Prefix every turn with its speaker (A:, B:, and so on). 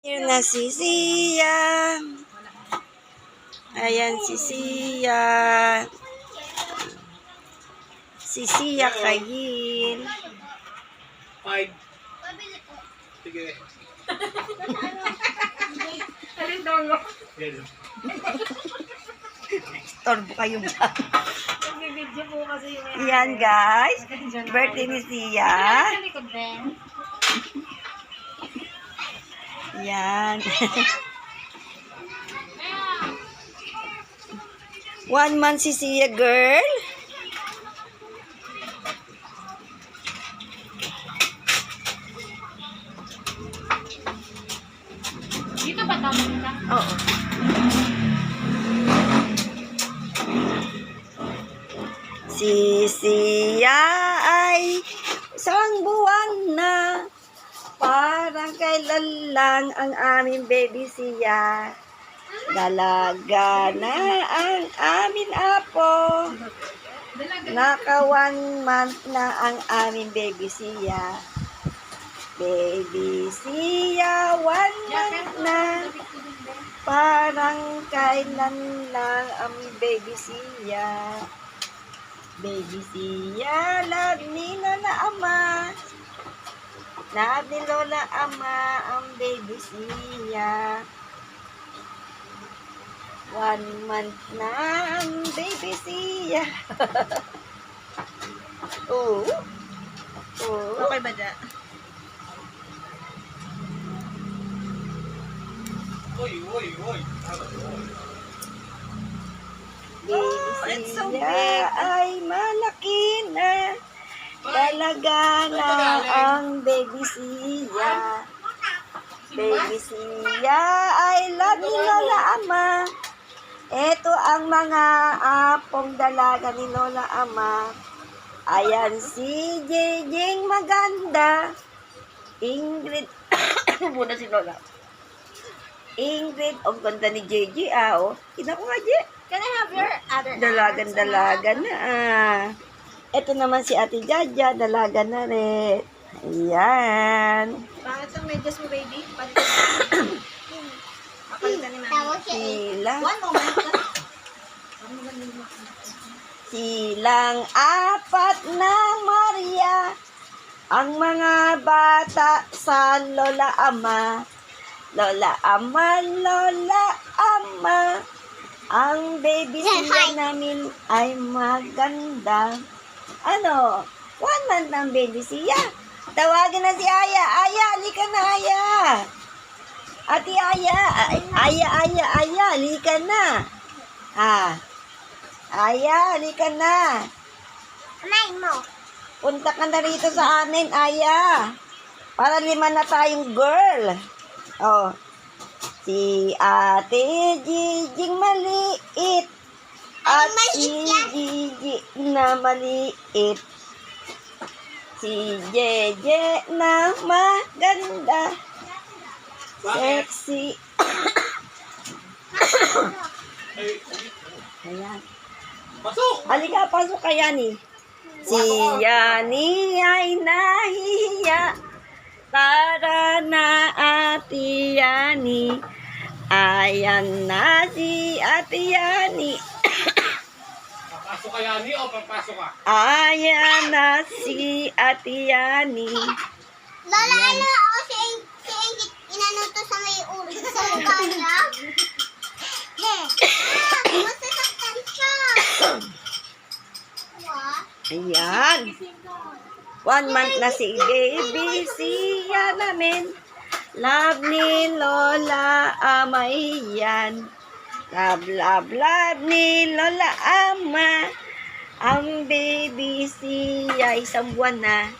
A: Here na si Sia. Ayan si Sia. Si Sia Kayin.
B: Five. Sige. Yan.
A: Torbo kayo dyan.
C: Nagbibidyo po kasi yung
A: Yan guys. Birthday ni Sia.
C: din.
A: Yan. One month si Sia girl.
C: Dito ba tama ka?
A: Oo. Si Sia ay isang buwan parang kailan lang ang aming baby Sia. Dalaga na ang aming apo. Naka one month na ang aming baby Sia. Baby Sia, one month na. Parang kailan lang ang baby siya. Baby siya, love ni Lola Ama. Love ni Lola Ama ang baby siya. One month na ang baby siya. Oo. Oo.
C: Okay ba dyan?
B: Uy, uy, uy.
A: Baby siya ay malaki na. Talaga na ang baby siya. Baby siya ay love ni Lola Ama. Ito ang mga apong dalaga ni Lola Ama. Ayan si Jejeng maganda. Ingrid. Muna si Lola. Ingrid, ang ganda ni JJ, ah, oh. Ina ko nga, J.
C: Can I have your other
A: Dalagan-dalaga na, ah. Ito naman si Ate Jaja, dalaga na rin. Ayan.
C: Bakit ang medyas mo, baby? Palitan Papalitan ni mami.
A: Sila.
C: One moment.
A: Silang apat na Maria. Ang mga bata sa Lola Ama. Lola Ama, Lola Ama. Ang baby sila namin ay maganda. Ano? One month ng baby siya. Tawagin na si Aya. Aya, halika na Aya. Ate Aya. Ay, Aya, Aya, Aya, halika na. Ha? Aya, halika na.
C: Kamay mo.
A: Punta ka na rito sa amin, Aya. Para lima na tayong girl. Oh. Si Ate Giging maliit. At si Gigi na maliit. Si Jeje na maganda. Sexy.
B: Ay,
A: Ayan.
B: pasok!
A: Halika, pasok ka, Yani. Si Yani ay nahihiya. Tara na, Ate Yani. Ayan na si Ate Yani.
B: Papasok ka yani o papasok ka?
A: Ayan na si Ate Yani.
D: Lola, ano ako si Eng- si Engit inano to sa may ulo sa mukha niya? Eh, ah, masasaktan siya.
A: Ayan. One month na si baby siya namin. Love ni Lola Amay yan. Love, love, love ni Lola Ama. Ang baby siya isang buwan na.